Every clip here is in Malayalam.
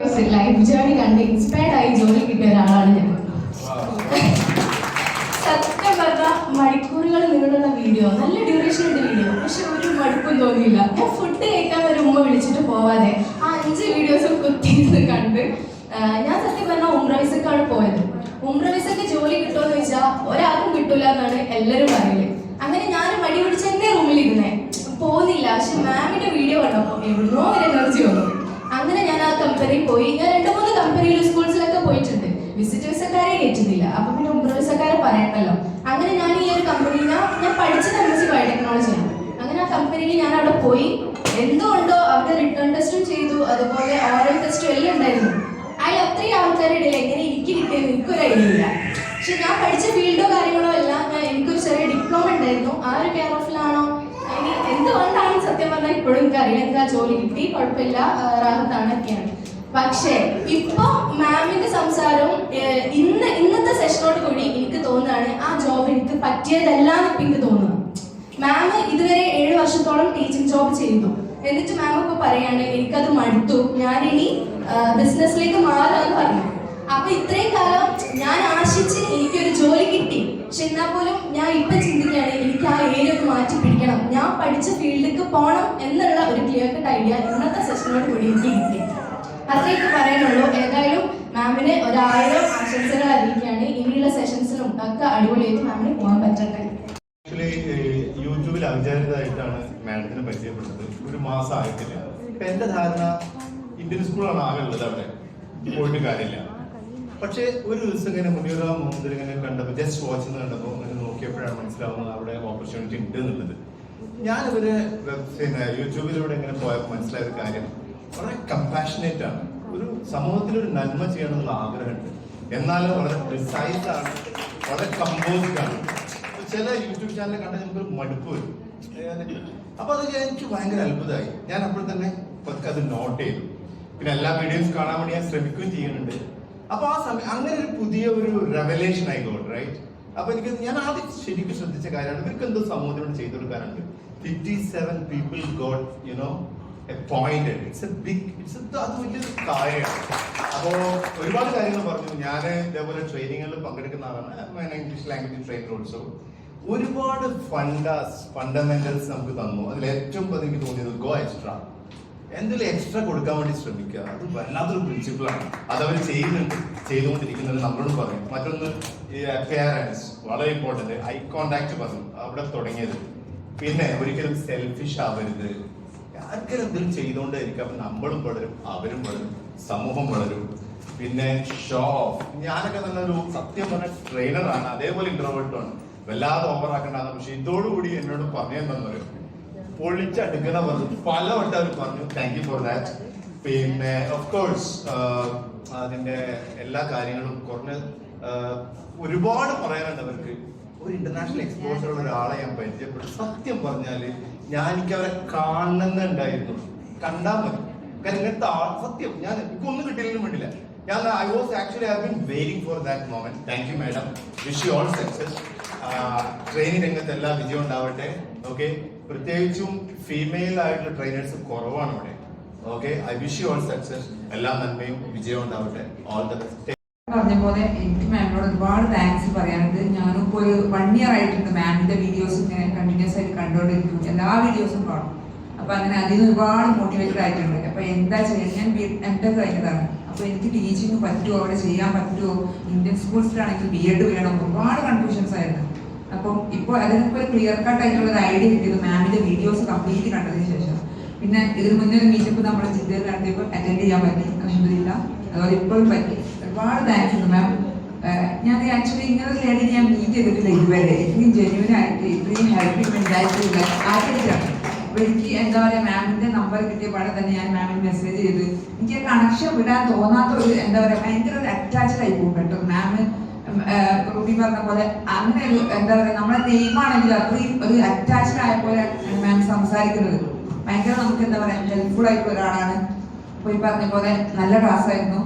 ലൈഫ് ജേർണി കണ്ട് ഇൻസ്പയർഡ് ആയി ജോലി കിട്ടിയ ഒരാളാണ് ഞാൻ. സത്യം പറഞ്ഞ മണിക്കൂറുകൾ നിങ്ങളുള്ള വീഡിയോ നല്ല ഡ്യൂറേഷൻ ഉണ്ട് വീഡിയോ പക്ഷെ ഒരു മടുപ്പും തോന്നിയില്ല. ഞാൻ ഫുഡ് കഴിക്കാൻ ഒരു വിളിച്ചിട്ട് പോവാതെ ആ അഞ്ച് വീഡിയോസും കുത്തിയിരുന്ന് കണ്ട്. ഞാൻ സത്യം പറഞ്ഞാൽ ഉംറവിസക്കാണ് പോയത്. ഉംറവിസക്ക് ജോലി കിട്ടുമെന്ന് ചോദിച്ചാൽ ഒരാൾക്കും കിട്ടൂല എന്നാണ് എല്ലാവരും പറയൽ. അങ്ങനെ ഞാൻ മടി പിടിച്ച് റൂമിൽ ഇരുന്നേ. പോകുന്നില്ല പക്ഷെ മാമിന്റെ വീഡിയോ കണ്ടപ്പോൾ എവിടുന്നോ ഒരു എനർജി വന്നു. അങ്ങനെ ഞാൻ ആ കമ്പനി പോയി. ഞാൻ രണ്ട് മൂന്ന് കമ്പനിയിൽ സ്കൂൾസിലൊക്കെ പോയിട്ടുണ്ട്. വിസിറ്റ് വിസക്കാരെ കയറ്റുന്നില്ല അപ്പൊ പിന്നെ ഉംറ വിസക്കാരെ പറയണ്ടല്ലോ. അങ്ങനെ ഞാൻ ഈ ഒരു കമ്പനിയിൽ ഞാൻ പഠിച്ച പഠിച്ചത് എം സി ബയോടെക്നോളജിയാണ് അങ്ങനെ ആ കമ്പനിയിൽ ഞാൻ അവിടെ പോയി. എന്തുകൊണ്ടോ അവിടെ റിട്ടേൺ ടെസ്റ്റും ചെയ്തു. അതുപോലെ ഓറൽ ടെസ്റ്റും എല്ലാം ഉണ്ടായിരുന്നു. അതിൽ അത്രയും ആൾക്കാരുടെ എങ്ങനെ എനിക്ക് കിട്ടിയെന്ന് എനിക്കൊരു ഐഡിയ ഇല്ല. പക്ഷെ ഞാൻ പഠിച്ച ഫീൽഡോ കാര്യങ്ങളോ എല്ലാം ഞാൻ എനിക്കൊരു ചെറിയ ഡിപ്ലോമ ഉണ്ടായിരുന്നു. ആ ഒരു കെയർ ഓഫിലാണോ ഇനി എന്തുകൊണ്ടാണ് സത്യം പറഞ്ഞാൽ ഇപ്പോഴും എനിക്ക് അറിയാം. എനിക്ക് ആ ജോലി കിട്ടി. കുഴപ്പമില്ല. റാഹത്താണ് ഒക്കെയാണ്. പക്ഷേ ഇപ്പൊ മാമിന്റെ സംസാരവും ഇന്ന് ഇന്നത്തെ സെഷനോട് കൂടി എനിക്ക് തോന്നുകയാണ് ആ ജോബ് എനിക്ക് പറ്റിയതല്ല ഇപ്പൊ എനിക്ക് തോന്നുന്നു. മാം ഇതുവരെ ഏഴ് വർഷത്തോളം ടീച്ചിങ് ജോബ് ചെയ്തു എന്നിട്ട് മാം ഇപ്പൊ പറയാണ് എനിക്കത് മടുത്തു. ഞാനിനി ബിസിനസ്സിലേക്ക് മാറാന്ന് പറഞ്ഞു. അപ്പൊ ഇത്രയും കാലം ഞാൻ ആശിച്ച് എനിക്കൊരു ജോലി കിട്ടി. പക്ഷെ എന്നാൽ പോലും ഞാൻ ഇപ്പൊ ചിന്തിക്കുകയാണ് എനിക്ക് ആ ഏരിയ ഒന്ന് മാറ്റി പിടിക്കണം. ഞാൻ പഠിച്ച ഫീൽഡിലേക്ക് പോകണം എന്നുള്ള ഒരു ക്ലിയർ കട്ട് ഐഡിയ ഇന്നത്തെ സെഷനോട് കൂടി എനിക്ക് കിട്ടി. അത്രയൊക്കെ പറയാനുള്ളൂ. ഏതായാലും മാമിന് ഒരായിരം ആശംസകൾ അറിയിക്കുകയാണ്. ഇനിയുള്ള സെഷൻസിനും ഒക്കെ അടിപൊളിയായിട്ട് മാമിന് പോകാൻ പറ്റട്ടെ. യൂട്യൂബിൽ അവിചാരിതമായിട്ടാണ് മാഡത്തിനെ പരിചയപ്പെട്ടത് ഒരു മാസം ആയിട്ടില്ല. എന്റെ ധാരണ ഇന്ത്യൻ സ്കൂളാണ് ആകെ ഉള്ളത് അവിടെ. പോയിട്ട് കാര്യമില്ല. പക്ഷേ ഒരു ദിവസം ഇങ്ങനെ മുനീറ മുഹമ്മദ് ഇങ്ങനെ കണ്ടപ്പോൾ ജസ്റ്റ് വാച്ച് എന്ന് കണ്ടപ്പോൾ ഇങ്ങനെ നോക്കിയപ്പോഴാണ് മനസ്സിലാവുന്നത് അവിടെ ഓപ്പർച്യൂണിറ്റി ഉണ്ട് എന്നുള്ളത്. ഞാൻ ഇവർ പിന്നെ യൂട്യൂബിലൂടെ ഇങ്ങനെ പോയപ്പോൾ മനസ്സിലായ കാര്യം. വളരെ കമ്പാഷനേറ്റ് ആണ്. ഒരു സമൂഹത്തിൽ ഒരു നന്മ ചെയ്യണമെന്നുള്ള ആഗ്രഹമുണ്ട്. എന്നാലും വളരെ പ്രിസൈസ് ആണ്. വളരെ കമ്പോസ്ഡ് ആണ്. ചില യൂട്യൂബ് ചാനൽ കണ്ടാൽ നമുക്കൊരു മടുപ്പ് വരും. അപ്പൊ അത് എനിക്ക് ഭയങ്കര അത്ഭുതമായി. ഞാൻ അപ്പോൾ തന്നെ അത് നോട്ട് ചെയ്തു. പിന്നെ എല്ലാ വീഡിയോസ് കാണാൻ വേണ്ടി ഞാൻ ശ്രമിക്കുകയും ചെയ്യുന്നുണ്ട്. അപ്പൊ ആ സമയം അങ്ങനെ ഒരു പുതിയ ഒരു റെവലേഷൻ ആയിക്കോട്ടെ റൈറ്റ് അപ്പൊ എനിക്ക് ഞാൻ ആദ്യം ശരിക്കും ശ്രദ്ധിച്ച കാര്യമാണ് ഇവർക്ക് എന്തോ സമൂഹത്തിനോട് ചെയ്തു കൊടുക്കാനുണ്ട് fifty seven people got you know appointed it's a big it's അത് വലിയൊരു കാര്യമാണ്. അപ്പോ ഒരുപാട് കാര്യങ്ങൾ പറഞ്ഞു. ഞാൻ ഇതേപോലെ ട്രെയിനിങ്ങുകളിൽ പങ്കെടുക്കുന്ന ആളാണ്. ഇംഗ്ലീഷ് ലാംഗ്വേജ് ട്രെയിനർ ഓൾസോ ഒരുപാട് ഫണ്ടാസ് ഫണ്ടമെന്റൽസ് നമുക്ക് തന്നു. അതിൽ ഏറ്റവും എനിക്ക് തോന്നിയത് ഗോ എക്സ്ട്രാ എന്തെങ്കിലും എക്സ്ട്രാ കൊടുക്കാൻ വേണ്ടി ശ്രമിക്കുക? അത് വല്ലാത്തൊരു പ്രിൻസിപ്പിളാണ് അത് അവർ ചെയ്യുന്നുണ്ട് ചെയ്തുകൊണ്ടിരിക്കുന്നത് നമ്മളോട് പറയും. മറ്റൊന്ന് ഈ അപ്പിയറൻസ് വളരെ ഇമ്പോർട്ടന്റ് ഐ കോണ്ടാക്ട് പറഞ്ഞു അവിടെ തുടങ്ങിയത്. പിന്നെ ഒരിക്കലും സെൽഫിഷ് ആവരുത്. ആർക്കും എന്തെങ്കിലും ചെയ്തുകൊണ്ടേ ഇരിക്കുക അപ്പം നമ്മളും വളരും അവരും വളരും സമൂഹം വളരും. പിന്നെ ഷോ ഓഫ് ഞാനൊക്കെ നല്ലൊരു സത്യം പറഞ്ഞ ട്രെയിനറാണ് അതേപോലെ ഇൻട്രോവേർട്ടുമാണ് വല്ലാതെ ഓവറാക്കേണ്ടതാണ് പക്ഷെ ഇതോടുകൂടി എന്നോട് പറഞ്ഞെന്നു പറയും പലവട്ടം പല വട്ടം അവർ പറഞ്ഞു. താങ്ക് യു ഫോർ ദാറ്റ് പിന്നെ ഓഫ് കോഴ്സ് അതിന്റെ എല്ലാ കാര്യങ്ങളും കുറഞ്ഞ ഒരുപാട് പറയാനുണ്ട് അവർക്ക്. ഒരു ഇന്റർനാഷണൽ എക്സ്പോഷർ ഉള്ള ഒരാളെ ഞാൻ പരിചയപ്പെട്ടു സത്യം പറഞ്ഞാൽ ഞാൻ എനിക്ക് അവരെ കാണുന്നുണ്ടായിരുന്നു കണ്ടാൽ മതി. കാരണം ഇങ്ങനത്തെ സത്യം ഞാൻ എനിക്കൊന്നും വേണ്ടില്ല ഞാൻ I was actually I been waiting for that moment thank you madam wish you all success training രംഗത്ത് എല്ലാ വിജയം ഉണ്ടാവട്ടെ. ഓക്കെ പ്രത്യേകിച്ചും ഫീമെയിൽ ആയിട്ടുള്ള ട്രെയിനേഴ്സ് കുറവാണ് ഇവിടെ. Okay I wish you all success എല്ലാ നന്മയും വിജയം ഉണ്ടാവട്ടെ. ഓൾ ദ ബെസ്റ്റ് പറഞ്ഞ പോലെ എനിക്ക് മാമിനോട് ഒരുപാട് താങ്ക്സ് പറയാനുണ്ട്. ഞാനും ഒരു വൺ ഇയർ ആയിട്ടുണ്ട് മാമിന്റെ വീഡിയോസ് ഇങ്ങനെ കണ്ടിന്യൂസ് ആയിട്ട് കണ്ടുകൊണ്ടിരിക്കും എല്ലാ വീഡിയോസും കാണും. അപ്പൊ അങ്ങനെ അതിന് ഒരുപാട് മോട്ടിവേറ്റഡ് ആയിട്ടുണ്ട്. അപ്പൊ എന്താ ചെയ്യാൻ? ഞാൻ എം ടെക് കഴിഞ്ഞതാണ്. അപ്പൊ എനിക്ക് ടീച്ചിങ് പറ്റുമോ അവിടെ ചെയ്യാൻ പറ്റുമോ ഇന്ത്യൻ സ്കൂൾസിലാണെങ്കിൽ ബി എഡ് വേണം. ഒരുപാട് കൺഫ്യൂഷൻസ് ആയിരുന്നു. അപ്പം ഇപ്പോൾ അതിനൊക്കെ ഒരു ക്ലിയർ കട്ട് ആയിട്ടുള്ള ഒരു ഐഡിയ കിട്ടിയത് മാമിന്റെ വീഡിയോസ് കംപ്ലീറ്റ് കണ്ടതിന് ശേഷം. പിന്നെ ഇതിന് മുന്നേ ഒരു മീറ്റപ്പ് നമ്മുടെ ജില്ലയിൽ നടത്തിയപ്പോൾ അറ്റൻഡ് ചെയ്യാൻ പറ്റി. അലഹമില്ല അതുപോലെ ഇപ്പോഴും പറ്റി. ഒരുപാട് താങ്ക്സ് ഉണ്ട് മാം ഞാൻ ആക്ച്വലി ഇങ്ങനെ ലേഡി ഞാൻ മീറ്റ് ചെയ്തിട്ടില്ല ഇതുവരെ. ഇത്രയും ജെന്യൂൻ ആയിട്ട് ഇത്രയും ഹെൽപ്പിംഗ് മെന്റാലിറ്റി ആദ്യമായിട്ടാണ് അപ്പൊ എനിക്ക് എന്താ പറയാ മാമിന്റെ നമ്പർ കിട്ടിയ പാടെ തന്നെ ഞാൻ മാമിന് മെസ്സേജ് ചെയ്ത്. എനിക്ക് കണക്ഷൻ വിടാൻ തോന്നാത്ത ഒരു എന്താ പറയാ ഭയങ്കര ഒരു അറ്റാച്ച്ഡ് ആയി പോകും കേട്ടോ. മാം റൂബി പറഞ്ഞ പോലെ അങ്ങനെ ഒരു എന്താ പറയാ നമ്മുടെ നെയ്മാണെങ്കിൽ അത്രയും ഒരു അറ്റാച്ച്ഡ് ആയ പോലെ മാം സംസാരിക്കുന്നത് ഭയങ്കര നമുക്ക് എന്താ പറയാ ഹെൽപ്ഫുൾ ആയിട്ടുള്ള ഒരാളാണ്. ഈ പറഞ്ഞ പോലെ നല്ല ക്ലാസ് ആയിരുന്നു.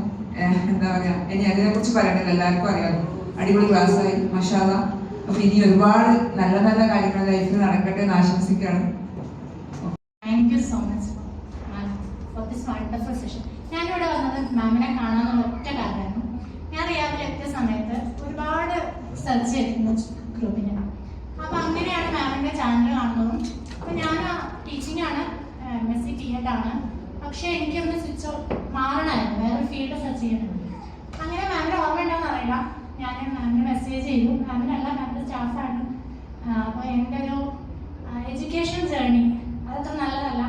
എന്താ പറയാ ഇനി അതിനെ കുറിച്ച് പറയണ്ടല്ലോ എല്ലാവർക്കും അറിയാമല്ലോ അടിപൊളി ക്ലാസ് ആയി മഷാല അപ്പൊ ഇനി ഒരുപാട് നല്ല നല്ല കാര്യങ്ങൾ ലൈഫിൽ നടക്കട്ടെ എന്ന് ആശംസിക്കുകയാണ്. You so much, ma'am, for this wonderful session. ഞാനിവിടെ വന്നത് മാമിനെ കാണാമെന്നുള്ള ഒറ്റ കാരണം ഞാൻ രാവിലെ എത്തിയ സമയത്ത് ഒരുപാട് സെർച്ച് ചെയ്തിരുന്നു ഗ്രൂപ്പിന് അപ്പൊ അങ്ങനെയാണ് മാമിന്റെ ചാനൽ കാണുന്നതും. അപ്പൊ ഞാൻ ടീച്ചിങ് ആണ് M S C T Ed ആണ്. പക്ഷെ എനിക്കൊന്ന് സ്വിച്ച് മാറണമായിരുന്നു. വേറെ ഫീൽഡ് സെർച്ച് ചെയ്യണം അങ്ങനെ മാമിന്റെ ഓർമ്മ ഉണ്ടോന്ന് അറിയില്ല. ഞാൻ മാമിന് മെസ്സേജ് ചെയ്തു. മാമിനല്ല മാമിന്റെ സ്റ്റാഫാണ് അപ്പോൾ എന്റെ ഒരു എഡ്യൂക്കേഷൻ ജേർണി അതത്ര നല്ലതല്ല.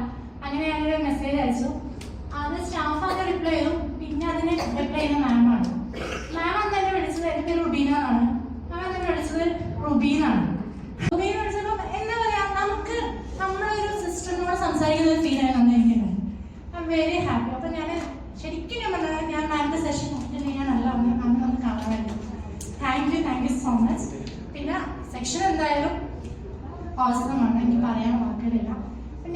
അങ്ങനെ ഞാനൊരു മെസ്സേജ് അയച്ചു. അത് സ്റ്റാഫ് അത് റിപ്ലൈ ചെയ്തു. പിന്നെ അതിന് റിപ്ലൈ ചെയ്യുന്ന മാമാണ് മാം അന്ന് എന്നെ വിളിച്ചത് എന്റെ പേര് റുബീന മാം എന്നെ വിളിച്ചത് റുബീനാണ് റുബീന വിളിച്ചപ്പോൾ എന്താ പറയാ നമുക്ക് നമ്മളൊരു സിസ്റ്ററിനോട് സംസാരിക്കുന്ന ഒരു ഫീൽ ആയിരുന്നു എനിക്ക് ഐ എം വെരി ഹാപ്പി അപ്പം ഞാൻ ശരിക്കും ഞാൻ പറഞ്ഞത് ഞാൻ മാമിന്റെ സെഷൻ നോക്കിയിട്ട് ഞാൻ നല്ല അമ്മ ഒന്ന് വേണ്ടി. Thank you thank you so much പിന്നെ സെക്ഷൻ എന്തായാലും പോസിറ്റീവാണ് എനിക്ക് പറയാൻ വാക്കുകളില്ല.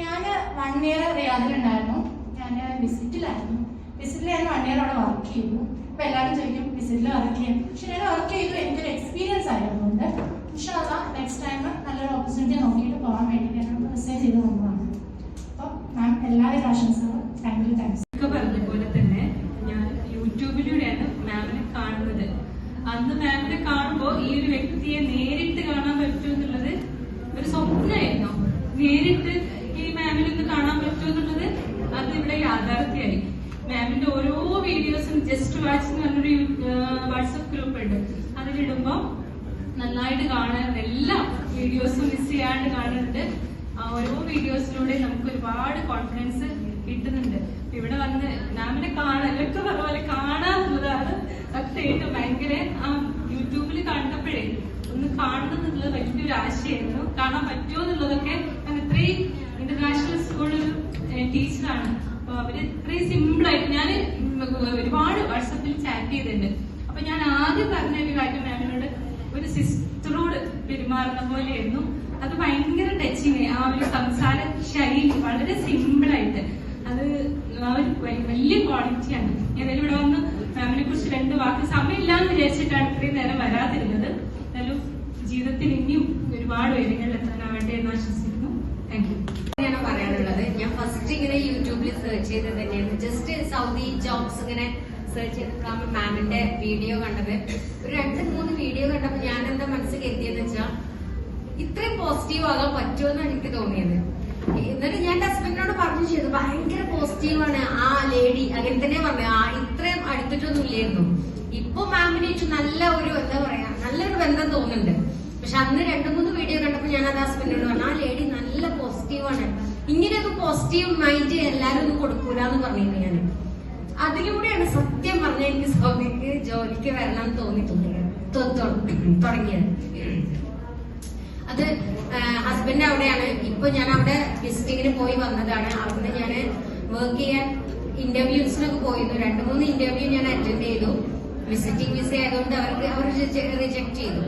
ഞാൻ വൺ ഇയർ റിയാദിലുണ്ടായിരുന്നു. ഞാൻ വിസിറ്റിലായിരുന്നു. വിസിറ്റിൽ ഞാൻ വൺ ഇയർ അവിടെ വർക്ക് ചെയ്തു. അപ്പം എല്ലാവരും ചോദിക്കും വിസിറ്റിൽ വർക്ക് ചെയ്യും? പക്ഷെ ഞാൻ വർക്ക് ചെയ്തു. എനിക്കൊരു എക്സ്പീരിയൻസ് ആയിരുന്നുണ്ട് പക്ഷേ അതാ നെക്സ്റ്റ് ടൈം നല്ലൊരു ഓപ്പർച്യൂണിറ്റി നോക്കിയിട്ട് പോകാൻ വേണ്ടിയിട്ട് ഞാൻ മെസ്സേജ് ചെയ്ത് വന്നതാണ് അപ്പം മാം എല്ലാവരും ആശംസകളും താങ്ക് യു താങ്ക്സ് ഒക്കെ പറഞ്ഞ പോലെ തന്നെ ഞാൻ യൂട്യൂബിലൂടെയാണ് മാമിനെ കാണുന്നത് അന്ന് മാമിനെ കാണുമ്പോൾ ഈ ഒരു വ്യക്തിയെ നേരിട്ട് കാണാൻ പറ്റും എന്നുള്ളത് ഒരു സ്വപ്നമായിരുന്നു നേരിട്ട് ഈ മാമിനെ ഒന്ന് കാണാൻ പറ്റും എന്നുള്ളത് അത് ഇവിടെ യാഥാർത്ഥ്യമായി മാമിന്റെ ഓരോ വീഡിയോസും ജസ്റ്റ് വാച്ച് എന്ന് പറഞ്ഞൊരു വാട്സപ്പ് ഗ്രൂപ്പ് ഉണ്ട് അതിലിടുമ്പോൾ നന്നായിട്ട് കാണാറുണ്ട് എല്ലാ വീഡിയോസും മിസ് ചെയ്യാണ്ട് കാണുന്നുണ്ട്. ഓരോ വീഡിയോസിലൂടെ നമുക്ക് ഒരുപാട് കോൺഫിഡൻസ് കിട്ടുന്നുണ്ട്. ഇവിടെ വന്ന് മാമിനെ കാണാൻ എല്ലാവർക്കും പറഞ്ഞ പോലെ കാണാന്നുള്ളതാണ് സത്യമായിട്ട് ഭയങ്കര ആ യൂട്യൂബിൽ കണ്ടപ്പോഴേ ഒന്ന് കാണണം എന്നുള്ളത് വലിയൊരു ആശയമായിരുന്നു കാണാൻ പറ്റുമോ എന്നുള്ളതൊക്കെ ഞാൻ ഇത്രയും ഇന്റർനാഷണൽ സ്കൂളിൽ ടീച്ചറാണ് അപ്പൊ അവർ ഇത്രയും സിമ്പിൾ ആയിട്ട് ഞാൻ ഒരുപാട് വാട്സപ്പിൽ ചാറ്റ് ചെയ്തിട്ടുണ്ട്. അപ്പൊ ഞാൻ ആദ്യം പറഞ്ഞ ഒരു കാര്യം മാമിനോട് ഒരു സിസ്റ്ററോട് പെരുമാറുന്ന പോലെയായിരുന്നു. അത് ഭയങ്കര ടച്ചിങ് ആ ഒരു സംസാര ശൈലി വളരെ സിമ്പിൾ ആയിട്ട്. അത് ആ ഒരു വലിയ ക്വാളിറ്റിയാണ് ഏതായാലും ഇവിടെ വന്ന് മാമിനെ കുറിച്ച് രണ്ട് വാക്ക് സമയമില്ലാന്ന് വിചാരിച്ചിട്ടാണ് ഇത്രയും നേരം വരാതിരുന്നത്. എന്നാലും ജീവിതത്തിൽ ഇനിയും ഒരുപാട് ഉയരങ്ങളിൽ എത്താനാവട്ടെ എന്ന് ആശംസിക്കുന്നു. താങ്ക് യു ഞാൻ പറയാനുള്ളത്. ഞാൻ ഫസ്റ്റ് ഇങ്ങനെ യൂട്യൂബിൽ സെർച്ച് ചെയ്തത് തന്നെയാണ്. ജസ്റ്റ് സൗദി ജോബ്സ് ഇങ്ങനെ സെർച്ച് ചെയ്തിട്ടാണ് മാമിന്റെ വീഡിയോ കണ്ടത്. ഒരു രണ്ട് മൂന്ന് വീഡിയോ കണ്ടപ്പോൾ ഞാൻ എന്താ മനസ്സിൽ കരുതിയെന്ന് വെച്ചാൽ ഇത്രയും പോസിറ്റീവ് ആകാൻ പറ്റുമെന്നാണ് എനിക്ക് തോന്നിയത്. എന്നിട്ട് ഞാൻ ഹസ്ബൻഡിനോട് പറഞ്ഞു ചെയ്തു ഭയങ്കര പോസിറ്റീവാണ് ആ ലേഡി അങ്ങനെ തന്നെ പറഞ്ഞു. ആ ഇത്രയും അടുത്തിട്ടൊന്നും ഇല്ലായിരുന്നു. ഇപ്പൊ മാമിനെ നല്ല ഒരു എന്താ പറയാ നല്ലൊരു ബന്ധം തോന്നുന്നുണ്ട്. പക്ഷെ അന്ന് രണ്ടു മൂന്ന് വീഡിയോ കണ്ടപ്പോ ഞാൻ അത് ഹസ്ബൻഡിനോട് പറഞ്ഞു ആ ലേഡി നല്ല പോസിറ്റീവാണ് ഇങ്ങനെയൊക്കെ പോസിറ്റീവ് മൈൻഡ് എല്ലാരും ഒന്നും കൊടുക്കൂലെന്ന് പറഞ്ഞിരുന്നു ഞാൻ അതിലൂടെയാണ് സത്യം പറഞ്ഞ എനിക്ക് സൗദിക്ക് ജോലിക്ക് വരണം തോന്നി തുടങ്ങിയത് തൊ- തൊ- തുടങ്ങിയത്. അത് ഹസ്ബൻഡ് അവിടെയാണ്. ഇപ്പൊ ഞാൻ അവിടെ വിസിറ്റിങ്ങിന് പോയി വന്നതാണ്. അവിടുന്ന് ഞാൻ വർക്ക് ചെയ്യാൻ ഇന്റർവ്യൂസിനൊക്കെ പോയിരുന്നു. രണ്ട് മൂന്ന് ഇന്റർവ്യൂ ഞാൻ അറ്റൻഡ് ചെയ്തു. വിസിറ്റിംഗ് വിസ ആയതുകൊണ്ട് അവർക്ക് അവർ റിജക്ട് ചെയ്തു.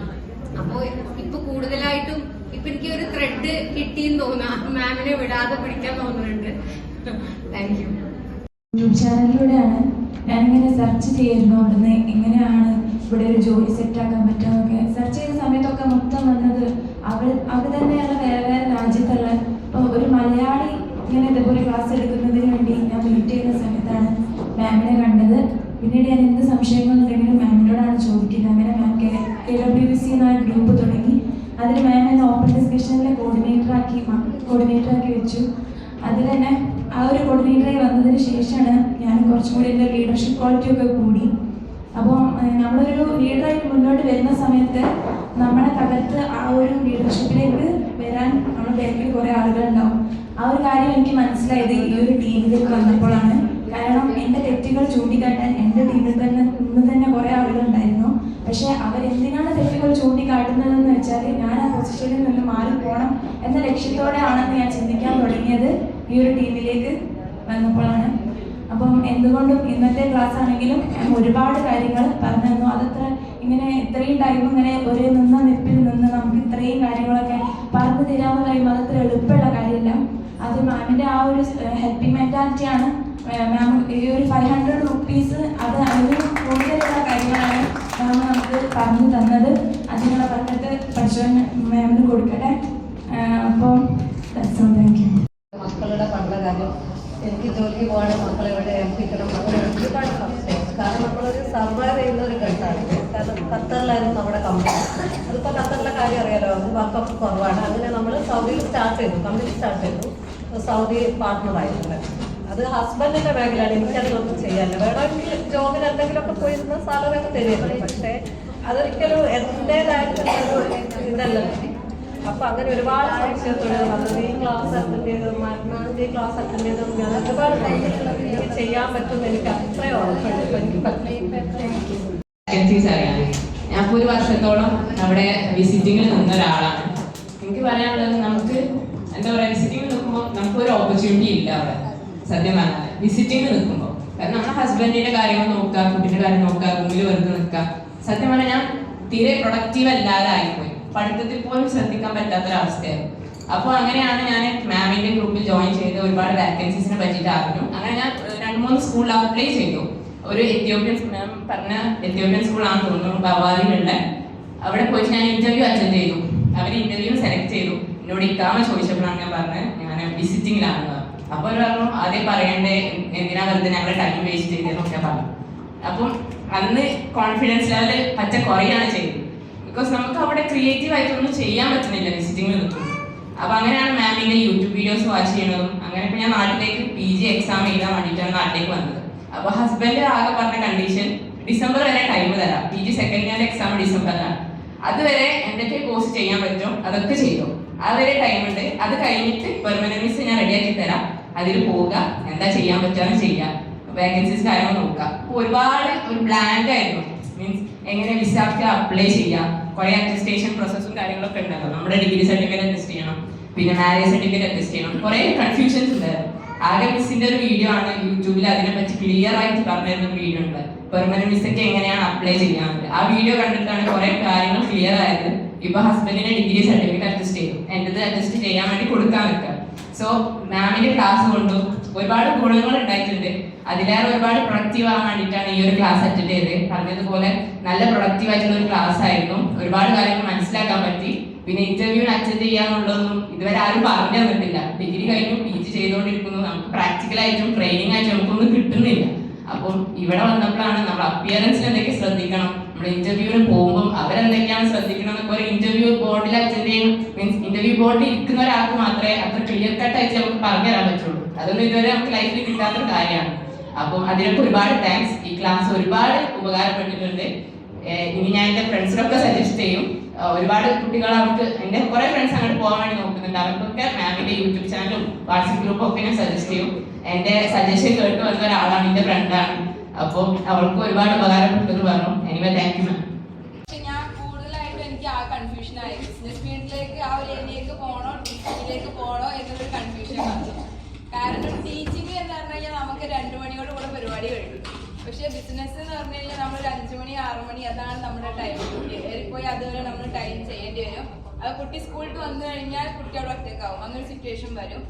അപ്പോ ഇപ്പൊ കൂടുതലായിട്ടും ഇപ്പൊ എനിക്ക് ഒരു ത്രെഡ് കിട്ടിയെന്ന് തോന്നുന്നു മാമിനെ വിടാതെ പിടിക്കാൻ തോന്നുന്നുണ്ട്. താങ്ക് യു യൂട്യൂബ് ചാനലിലൂടെയാണ് ഞാനിങ്ങനെ സെർച്ച് ചെയ്യായിരുന്നു അവിടുന്ന് എങ്ങനെയാണ് ഇവിടെ ഒരു ജോലി സെറ്റാക്കാൻ പറ്റുമെന്നൊക്കെ സെർച്ച് ചെയ്ത സമയത്തൊക്കെ മൊത്തം വന്നത് അവർ അവർ തന്നെയുള്ള വേറെ വേറെ രാജ്യത്തുള്ള. ഇപ്പോൾ ഒരു മലയാളി ഇങ്ങനെ ഇതേപോലെ ക്ലാസ് എടുക്കുന്നതിന് വേണ്ടി ഞാൻ വെയിറ്റ് ചെയ്യുന്ന സമയത്താണ് മാമിനെ കണ്ടത്. പിന്നീട് ഞാൻ എന്ത് സംശയങ്ങളുണ്ടെങ്കിലും മാമിനോടാണ് ചോദിക്കുന്നത്. അങ്ങനെ ma'am K K W C എന്ന ഗ്രൂപ്പ് തുടങ്ങി. അതിൽ മാം എന്നെ ഓപ്പൺ ഡിസ്കഷനിലെ കോർഡിനേറ്ററാക്കി കോർഡിനേറ്ററാക്കി വെച്ചു അതിൽ തന്നെ ആ ഒരു കോർഡിനേറ്ററായി വന്നതിന് ശേഷമാണ് ഞാൻ കുറച്ചും ലീഡർഷിപ്പ് ക്വാളിറ്റി ഒക്കെ കൂടി. അപ്പോൾ നമ്മളൊരു ലീഡറായിട്ട് മുന്നോട്ട് വരുന്ന സമയത്ത് നമ്മളെ തകർത്ത് ആ ഒരു ലീഡർഷിപ്പിലേക്ക് വരാൻ നമ്മുടെ ബാക്കിൽ കുറേ ആളുകളുണ്ടാവും. ആ ഒരു കാര്യം എനിക്ക് മനസ്സിലായത് ഈ ഒരു ടീമിലേക്ക് വന്നപ്പോഴാണ്. കാരണം എന്റെ തെറ്റുകൾ ചൂണ്ടിക്കാട്ടാൻ എന്റെ ടീമിൽ തന്നെ ഇന്ന് തന്നെ കുറേ ആളുകളുണ്ടായിരുന്നു. പക്ഷേ അവരെന്തിനാണ് തെറ്റുകൾ ചൂണ്ടിക്കാട്ടുന്നതെന്ന് വെച്ചാൽ ഞാൻ ആ പൊസിഷനിൽ നിന്ന് മാറിപ്പോണം എന്ന ലക്ഷ്യത്തോടെ ആണെന്ന് ഞാൻ ചിന്തിക്കാൻ തുടങ്ങിയത് ഈ ഒരു ടീമിലേക്ക് വന്നപ്പോഴാണ്. അപ്പം എന്തുകൊണ്ടും ഇന്നത്തെ ക്ലാസ് ആണെങ്കിലും ഒരുപാട് കാര്യങ്ങൾ പറഞ്ഞു അതത്ര ഇങ്ങനെ ഇത്രയും ടൈം ഇങ്ങനെ ഒരു നിന്ന നിപ്പിൽ നിന്ന് നമുക്ക് ഇത്രയും കാര്യങ്ങളൊക്കെ പറഞ്ഞു തരാമെന്ന് പറയുമ്പോൾ അതത്ര എളുപ്പമുള്ള കാര്യമില്ല. അത് മാമിന്റെ ആ ഒരു ഹെൽപ്പിംഗ് മെന്റാലിറ്റിയാണ് മാം ഈ ഒരു ഫൈവ് ഹൺഡ്രഡ് റുപ്പീസ് അത് അതിന് കൂടുതലുള്ള കാര്യങ്ങളാണ് മാം നമുക്ക് പറഞ്ഞു തന്നത്. അതിനുള്ള പറഞ്ഞിട്ട് പക്ഷേ മാമിന് കൊടുക്കട്ടെ. അപ്പം താങ്ക് യു മക്കളുടെ പഠന കാര്യം എനിക്ക് ജോലിക്ക് പോകണം മക്കളെ ഇവിടെ ഏൽപ്പിക്കണം. അങ്ങനെ ഒരുപാട് സംശയം കാരണം നമ്മളൊരു സർവൈവ് ചെയ്യുന്ന ഒരു ഘട്ടമാണ്. കാരണം ഖത്തറിലായിരുന്നു നമ്മുടെ കമ്പനി അതിപ്പോൾ ഖത്തറിലെ കാര്യം അറിയാലോ? അത് വർക്കൊക്കെ കുറവാണ്. അങ്ങനെ നമ്മൾ സൗദിയിൽ സ്റ്റാർട്ട് ചെയ്തു. കമ്പനി സ്റ്റാർട്ട് ചെയ്തു. സൗദി പാർട്ട്ണറായിട്ടുണ്ട് അത് ഹസ്ബൻഡിന്റെ മേഖലയാണ് എനിക്കതിലൊന്നും ചെയ്യാനില്ല. വേണമെങ്കിൽ ജോബിന് എന്തെങ്കിലുമൊക്കെ പോയിരുന്ന സാലറി ഒക്കെ തരുമായിരുന്നു പക്ഷേ അതൊരിക്കലും എന്റേതായിട്ടുള്ള ഒരു ഇതല്ല. അപ്പൊ അങ്ങനെ ഒരുപാട് സംശയത്തോടെ ക്ലാസ് അറ്റൻഡ് ക്ലാസ് അറ്റൻഡ് ഞാൻ ചെയ്യാൻ എനിക്ക് ഇപ്പൊ വേക്കൻസീസ് ഞാൻ ഒരു വർഷത്തോളം അവിടെ വിസിറ്റിംഗിൽ നിന്ന ഒരാളാണ്. എനിക്ക് പറയാനുള്ളത് നമുക്ക് എന്താ പറയുക വിസിറ്റിംഗ് നിൽക്കുമ്പോൾ നമുക്ക് ഒരു ഓപ്പർച്യൂണിറ്റി ഇല്ല അവിടെ. സത്യം പറഞ്ഞാൽ വിസിറ്റിംഗ് നിൽക്കുമ്പോൾ കാരണം നമ്മുടെ ഹസ്ബൻഡിന്റെ കാര്യങ്ങൾ നോക്കുക കുട്ടിയുടെ കാര്യം നോക്കുക റൂമിൽ വെറുതെ നിൽക്കുക. സത്യം പറഞ്ഞാൽ ഞാൻ തീരെ പ്രൊഡക്റ്റീവ് അല്ലാതെ ആയിപ്പോയി. പഠിത്തത്തിൽ പോലും ശ്രദ്ധിക്കാൻ പറ്റാത്തൊരവസ്ഥയായിരുന്നു അപ്പോൾ അങ്ങനെയാണ് ഞാൻ മാമിന്റെ ഗ്രൂപ്പിൽ ജോയിൻ ചെയ്ത് ഒരുപാട് വാക്കൻസീസിനെ പറ്റിയിട്ട് അറിഞ്ഞു. അങ്ങനെ ഞാൻ രണ്ട് മൂന്ന് സ്കൂളിൽ അപ്ലൈ ചെയ്തു. ഒരു എത്യോപ്യൻ മാം പറഞ്ഞ എത്യോപ്യൻ സ്കൂളാണ് തോന്നുന്നു ബവാദിലുള്ള അവിടെ പോയിട്ട് ഞാൻ ഇന്റർവ്യൂ അറ്റൻഡ് ചെയ്തു. അവർ ഇന്റർവ്യൂ സെലക്ട് ചെയ്തു. എന്നോട് ഇക്കാമ ചോദിച്ചപ്പോഴാണ് ഞാൻ പറഞ്ഞത് ഞാൻ വിസിറ്റിങ്ങിലാണ് അപ്പോൾ അവർ പറഞ്ഞു ആദ്യം പറയണ്ടേ എന്തിനാ വെറുതെ ഞങ്ങൾ ടൈം വേസ്റ്റ് ചെയ്തതെന്നൊക്കെ പറഞ്ഞു. അപ്പം അന്ന് കോൺഫിഡൻസ് ലെവൽ പറ്റ കുറയാണ് ചെയ്തത്. ബിക്കോസ് നമുക്ക് അവിടെ ക്രിയേറ്റീവ് ആയിട്ടൊന്നും ചെയ്യാൻ പറ്റുന്നില്ല വിസിറ്റിംഗിൽ നിൽക്കുമ്പോൾ അപ്പൊ അങ്ങനെയാണ് മാം ഇങ്ങനെ യൂട്യൂബ് വീഡിയോസ് വാച്ച് ചെയ്യണതും. അങ്ങനെ ഇപ്പൊ ഞാൻ നാട്ടിലേക്ക് പി ജി എക്സാം എഴുതാൻ വേണ്ടിയിട്ടാണ് നാട്ടിലേക്ക് വന്നത്. അപ്പൊ ഹസ്ബൻഡ് ആകെ പറഞ്ഞ കണ്ടീഷൻ ഡിസംബർ വരെ ടൈം തരാം. P G second year exam ഡിസംബറിലാണ് അതുവരെ എന്തൊക്കെ കോഴ്സ് ചെയ്യാൻ പറ്റും അതൊക്കെ ചെയ്തു. അതുവരെ ടൈം ഉണ്ട്. അത് കഴിഞ്ഞിട്ട് പെർമനന്റ് മിസ് ഞാൻ റെഡിയാക്കി തരാം. അതിൽ പോവുക എന്താ ചെയ്യാൻ പറ്റുക ചെയ്യാം. വേക്കൻസീസ് കാര്യങ്ങൾ നോക്കുക. ഒരുപാട് ഒരു ബ്ലാങ്ക് ആയിരുന്നു. മീൻസ് എങ്ങനെ വിസാക്ക് അപ്ലൈ ചെയ്യാം. കുറെ അറ്റസ്റ്റേഷൻ പ്രോസസ്സും കാര്യങ്ങളൊക്കെ ഉണ്ടല്ലോ നമ്മുടെ ഡിഗ്രി സർട്ടിഫിക്കറ്റ് അറ്റസ്റ്റ് ചെയ്യണം പിന്നെ മാരേജ് സർട്ടിഫിക്കറ്റ് അറ്റസ്റ്റ് ചെയ്യണം. കുറെ കൺഫ്യൂഷൻസ് ഉണ്ടായിരുന്നു. ആകെ മിസ്സിന്റെ ഒരു വീഡിയോ ആണ് യൂട്യൂബിൽ അതിനെപ്പറ്റി ക്ലിയർ ആയിട്ട് പറഞ്ഞിരുന്ന വീഡിയോ ഉണ്ട്. പെർമനന്റ് വിസയ്ക്ക് എങ്ങനെയാണ് അപ്ലൈ ചെയ്യാറുണ്ട് ആ വീഡിയോ കണ്ടിട്ടാണ് കുറെ കാര്യങ്ങൾ ക്ലിയർ ആയത്. ഇപ്പൊ ഹസ്ബൻഡിന്റെ ഡിഗ്രി സർട്ടിഫിക്കറ്റ് അറ്റസ്റ്റ് ചെയ്യും എന്റെത് അറ്റസ്റ്റ് ചെയ്യാൻ വേണ്ടി കൊടുക്കാൻ നിൽക്കുക സോ മാമിന്റെ ക്ലാസ് കൊണ്ടും. ഒരുപാട് ഗുണങ്ങൾ ഉണ്ടായിട്ടുണ്ട്. അതിലേറെ ഒരുപാട് പ്രൊഡക്റ്റീവ് ആകാൻ വേണ്ടിയിട്ടാണ് ഈ ഒരു ക്ലാസ് അറ്റൻഡ് ചെയ്തത്. പറഞ്ഞതുപോലെ നല്ല പ്രൊഡക്റ്റീവ് ആയിട്ടുള്ള ഒരു ക്ലാസ് ആയിരുന്നു. ഒരുപാട് കാര്യങ്ങൾ മനസ്സിലാക്കാൻ പറ്റി. പിന്നെ ഇന്റർവ്യൂവിന് അറ്റൻഡ് ചെയ്യാന്നുള്ളതൊന്നും ഇതുവരെ ആരും പറഞ്ഞു തന്നിട്ടില്ല. ഡിഗ്രി കഴിഞ്ഞു പി ജി ചെയ്തുകൊണ്ടിരിക്കുന്നു. നമുക്ക് പ്രാക്ടിക്കലായിട്ടും ട്രെയിനിങ് ആയിട്ടും നമുക്കൊന്നും കിട്ടുന്നില്ല. അപ്പം ഇവിടെ വന്നപ്പോഴാണ് നമ്മൾ അപ്പിയറൻസിൽ എന്തൊക്കെ ശ്രദ്ധിക്കണം? നമ്മൾ ഇന്റർവ്യൂവിന് പോകുമ്പോൾ അവരെന്തൊക്കെയാണ് ശ്രദ്ധിക്കണം എന്നൊക്കെ ഒരു ഇന്റർവ്യൂ ബോർഡിൽ അറ്റൻഡ് ചെയ്യും മീൻസ് ഇന്റർവ്യൂ ബോർഡിൽ ഇരിക്കുന്ന ഒരാൾക്ക് മാത്രമേ അത്ര ക്ലിയർ കട്ട് ആയിട്ട് നമുക്ക് പറഞ്ഞു തരാൻ പറ്റുള്ളൂ. അതൊന്നും ഇതുവരെ നമുക്ക് ലൈഫിൽ കിട്ടാത്തൊരു കാര്യമാണ്. അപ്പം അതിനൊക്കെ ഒരുപാട് താങ്ക്സ് ഈ ക്ലാസ് ഒരുപാട് ഉപകാരപ്പെട്ടിട്ടുണ്ട്. ഇനി ഞാൻ എന്റെ ഫ്രണ്ട്സിനൊക്കെ സജസ്റ്റ് ചെയ്യും. ഒരുപാട് കുട്ടികൾ അവർക്ക് എന്റെ കുറെ ഫ്രണ്ട്സ് അങ്ങോട്ട് പോകാൻ വേണ്ടി നോക്കുന്നുണ്ട്. അവർക്കൊക്കെ മാമിന്റെ യൂട്യൂബ് ചാനലും വാട്സപ്പ് ഗ്രൂപ്പും ഒക്കെ ഞാൻ സജസ്റ്റ് ചെയ്യും. എന്റെ സജഷൻ കേട്ട് വന്ന ഒരാളാണ് എന്റെ ഫ്രണ്ടാണ് അപ്പോൾ അവൾക്ക് ഒരുപാട് ഉപകാരപ്പെട്ടെന്ന് പറഞ്ഞു. എനിവേ താങ്ക് യു മാം എനിക്ക് ആ കൺഫ്യൂഷൻ ആയി. ബിസിനസ് ഫീൽഡിലേക്ക് ആ ഒരു ഏരിയയിലേക്ക് പോകണോ ടീച്ചിങ്ങിലേക്ക് പോകണോ എന്നൊരു കൺഫ്യൂഷൻ വന്നു. കാരണം ടീച്ചിങ് എന്ന് പറഞ്ഞു കഴിഞ്ഞാൽ നമുക്ക് രണ്ടു മണിയോട് കൂടെ പരിപാടി കഴിയും. പക്ഷെ ബിസിനസ് എന്ന് പറഞ്ഞു കഴിഞ്ഞാൽ നമ്മൾ ഒരു അഞ്ചു മണി ആറു മണി അതാണ് നമ്മുടെ ടൈം പോയി അതുവരെ നമ്മൾ ടൈം ചെയ്യേണ്ടി വരും. അത് കുട്ടി സ്കൂളിൽ വന്നു കഴിഞ്ഞാൽ കുട്ടി അവിടെ ഒറ്റക്കാവും അങ്ങനെ സിറ്റുവേഷൻ വരും.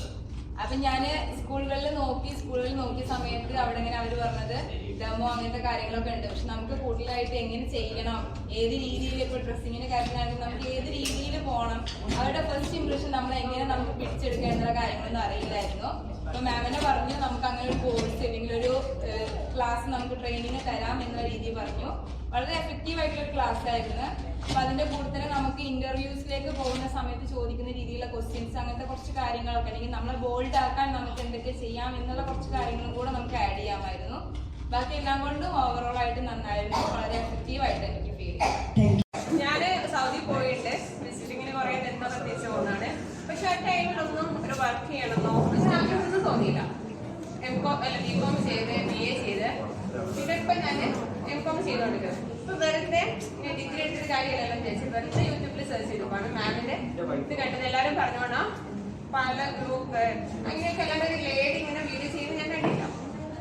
അപ്പൊ ഞാൻ സ്കൂളുകളിൽ നോക്കി സ്കൂളുകളിൽ നോക്കിയ സമയത്ത് അവിടെ ഇങ്ങനെ അവർ പറഞ്ഞത് ഡെമോ അങ്ങനത്തെ കാര്യങ്ങളൊക്കെ ഉണ്ട്. പക്ഷെ നമുക്ക് കൂടുതലായിട്ട് എങ്ങനെ ചെയ്യണം ഏത് രീതിയിൽ ഇപ്പൊ ഡ്രസ്സിങ്ങിന്റെ കാര്യത്തിലാണെങ്കിൽ നമുക്ക് ഏത് രീതിയിൽ പോകണം അവരുടെ ഫസ്റ്റ് ഇംപ്രഷൻ നമ്മൾ എങ്ങനെ നമുക്ക് പിടിച്ചെടുക്കുക എന്നുള്ള കാര്യങ്ങളൊന്നും അറിയില്ലായിരുന്നു. അപ്പൊ മാമിനെ പറഞ്ഞു നമുക്ക് അങ്ങനെ ഒരു കോഴ്സ് അല്ലെങ്കിൽ ഒരു ക്ലാസ് നമുക്ക് ട്രെയിനിങ് തരാം എന്ന രീതി പറഞ്ഞു. വളരെ എഫക്റ്റീവ് ആയിട്ടുള്ള ക്ലാസ് ആയിരുന്നു. അപ്പൊ അതിന്റെ കൂടെ തന്നെ നമുക്ക് ഇന്റർവ്യൂസിലേക്ക് പോകുന്ന സമയത്ത് ചോദിക്കുന്ന രീതിയിലുള്ള ക്വസ്റ്റ്യൻസ് അങ്ങനത്തെ കുറച്ച് കാര്യങ്ങളൊക്കെ അല്ലെങ്കിൽ നമ്മളെ ബോൾഡ് ആക്കാൻ നമുക്ക് എന്തൊക്കെ ചെയ്യാം എന്നുള്ള കുറച്ച് കാര്യങ്ങളും കൂടെ നമുക്ക് ആഡ് ചെയ്യാമായിരുന്നു. ബാക്കി എല്ലാം കൊണ്ടും ഓവറോൾ ആയിട്ട് നന്നായിരുന്നു. വളരെ എഫക്റ്റീവ് ആയിട്ട് എനിക്ക് ഫീൽ ചെയ്തു. ഞാൻ സൗദി പോയിട്ട് വിസിറ്റിങ്ങിന് കുറേ എന്താ പ്രത്യേകിച്ച് പോകുന്നതാണ് പക്ഷെ ആ ടൈമിലൊന്നും ഒരു വർക്ക് ചെയ്യണമെന്നോ പക്ഷെ നമുക്കൊന്നും തോന്നിയില്ല എം കോം അല്ല ബി കോം ചെയ്ത് ബി എ ചെയ്ത്. പിന്നെ ഇപ്പൊ ഞാൻ എം കോം ചെയ്തോണ്ടിരിക്കുന്നത് ഇപ്പൊ വെറുതെ ഡിഗ്രി എടുത്തിട്ട് കാര്യമല്ല വിചാരിച്ചു വെറുതെ യൂട്യൂബിൽ സെർച്ച് ചെയ്തു. കാരണം മാമിന്റെ ഇത് കണ്ടത് എല്ലാവരും പറഞ്ഞോണോ പല ഗ്രൂപ്പ് അങ്ങനെയൊക്കെ എല്ലാവരും ഒരു ലേഡി ഇങ്ങനെ വീഡിയോ ചെയ്യുന്നത് ഞാൻ കണ്ടില്ല.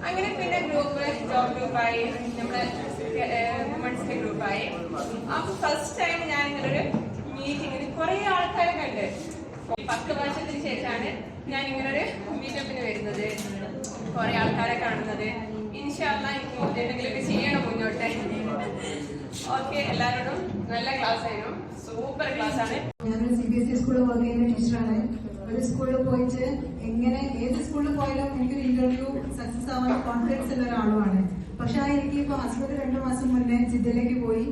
അങ്ങനെ പിന്നെ ഗ്രൂപ്പ് ജോബ് ഗ്രൂപ്പായി നമ്മുടെ വുമൺസിന്റെ ഗ്രൂപ്പായി അപ്പൊ ഫസ്റ്റ് ടൈം ഞാൻ ഇങ്ങനൊരു മീറ്റിംഗിന് കുറെ ആൾക്കാരെ കണ്ട്. പത്ത് വർഷത്തിന് ശേഷമാണ് ഞാൻ ഇങ്ങനൊരു മീറ്റപ്പിന് വരുന്നത്. കുറെ ആൾക്കാരെ കാണുന്നത്. ഇൻഷാല്ല എനിക്ക് എന്തെങ്കിലുമൊക്കെ ചെയ്യണം മുന്നോട്ട്. ഓക്കെ എല്ലാവരോടും നല്ല ക്ലാസ് ആയിരുന്നു. സൂപ്പർ ക്ലാസ് ആണ്. ഞാനൊരു സി ബി എസ് ഇ സ്കൂളിൽ വർക്ക് ചെയ്യുന്ന ടീച്ചറാണ്. ഒരു സ്കൂളിൽ പോയിട്ട് എങ്ങനെ ഏത് സ്കൂളിൽ പോയാലും എനിക്കൊരു ഇന്റർവ്യൂ സക്സസ് ആവാൻ കോൺഫിഡൻസ് ഉള്ള ഒരാളുമാണ്. പക്ഷെ ആ എനിക്ക് ഇപ്പൊ ഹസ്ബൻഡ് രണ്ടു മാസം മുന്നേ ജിദ്ദയിലേക്ക് പോയി.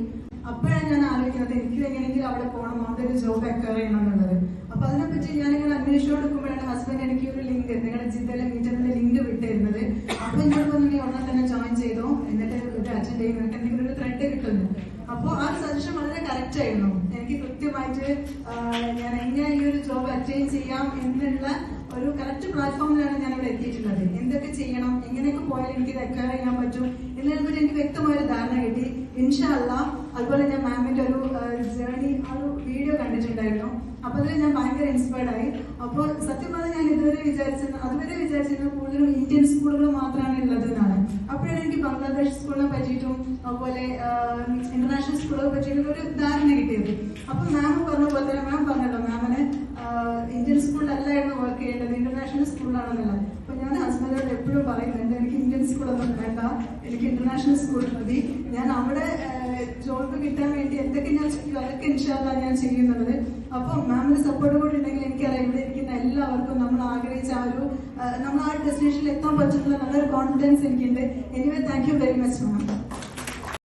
അപ്പോഴാണ് ഞാൻ ആലോചിക്കുന്നത് എനിക്ക് എങ്ങനെയെങ്കിലും അവിടെ പോകണം അവിടെ ഒരു ജോബ് അക്വയർ ചെയ്യണം എന്നുള്ളത്. അപ്പൊ അതിനെപ്പറ്റി ഞാൻ ഇങ്ങനെ അന്വേഷിച്ചു കൊടുക്കുമ്പോഴാണ് ഹസ്ബൻഡ് എനിക്ക് ഒരു ലിങ്ക് നിങ്ങളുടെ ജിദ്ദയിലെ മീറ്ററിന്റെ ലിങ്ക് വിട്ടിരുന്നത്. അപ്പൊ എന്നോട് പറഞ്ഞു നീ ഉടനെ തന്നെ ജോയിൻ ചെയ്തോ. എന്നിട്ട് ഒരു അറ്റൻഡ് ചെയ്യും നിനക്ക് എന്തെങ്കിലും ഒരു ത്രെഡ് കിട്ടുന്നു. അപ്പോൾ ആ സജഷൻ വളരെ കറക്റ്റ് ആയിരുന്നു. എനിക്ക് കൃത്യമായിട്ട് ഞാൻ എങ്ങനെ ഈ ഒരു ജോബ് അറ്റൈൻ ചെയ്യാം എന്നുള്ള ഒരു കറക്റ്റ് പ്ലാറ്റ്ഫോമിലാണ് ഞാൻ ഇവിടെ എത്തിയിട്ടുള്ളത്. എന്തൊക്കെ ചെയ്യണം എങ്ങനെയൊക്കെ പോയാൽ എനിക്ക് ഇത് അക്വയർ ചെയ്യാൻ പറ്റും എന്നതിനെപ്പറ്റി എനിക്ക് വ്യക്തമായ ധാരണ കിട്ടി. ഇൻഷാല്ല അതുപോലെ ഞാൻ മാമിന്റെ ഒരു ജേർണി ആ ഒരു വീഡിയോ കണ്ടിട്ടുണ്ടായിരുന്നു. അപ്പോൾ അതിൽ ഞാൻ ഭയങ്കര ഇൻസ്പയർഡ് ആയി. അപ്പോൾ സത്യം പറഞ്ഞാൽ ഞാൻ ഇതുവരെ വിചാരിച്ചിരുന്നു അതുവരെ വിചാരിച്ചിരുന്നു കൂടുതലും ഇന്ത്യൻ സ്കൂളുകൾ മാത്രമാണ് ഉള്ളത് എന്നാണ്. അപ്പോഴാണ് എനിക്ക് ബംഗ്ലാദേശ് സ്കൂളിനെ പറ്റിയിട്ടും അതുപോലെ ഇന്റർനാഷണൽ സ്കൂളുകളെ പറ്റിയിട്ടും ഒരു ധാരണ കിട്ടിയത്. അപ്പൊ മാം പറഞ്ഞ പോലെ തന്നെ മാം പറഞ്ഞല്ലോ മാമിന് ഇന്ത്യൻ സ്കൂളിലല്ലായിരുന്നു വർക്ക് ചെയ്യേണ്ടത് ഇന്റർനാഷണൽ സ്കൂളിലാണെന്നുള്ളത് അപ്പൊ ഞാൻ ഹസ്ബൻഡിനോട് എപ്പോഴും പറയുന്നുണ്ട് എനിക്ക് ഇന്ത്യൻ സ്കൂളൊന്നും വേണ്ട എനിക്ക് ഇന്റർനാഷണൽ സ്കൂൾ മതി ഞാൻ അവിടെ ജോബ് കിട്ടാൻ വേണ്ടി എന്തൊക്കെ ഞാൻ ചെയ്യും അതൊക്കെ ഇൻഷാല്ല ഞാൻ ചെയ്യുന്നുള്ളത് അപ്പം മാമിന്റെ സപ്പോർട്ട് കൂടി ഉണ്ടെങ്കിൽ എനിക്കറിയാം ഇവിടെ ഇരിക്കുന്ന എല്ലാവർക്കും നമ്മൾ ആഗ്രഹിച്ച ആ ഒരു നമ്മൾ ആ ഡെസ്റ്റിനേഷനിൽ എത്താൻ പറ്റുന്ന നല്ലൊരു കോൺഫിഡൻസ് എനിക്കുണ്ട്. Anyway thank you very much ma'am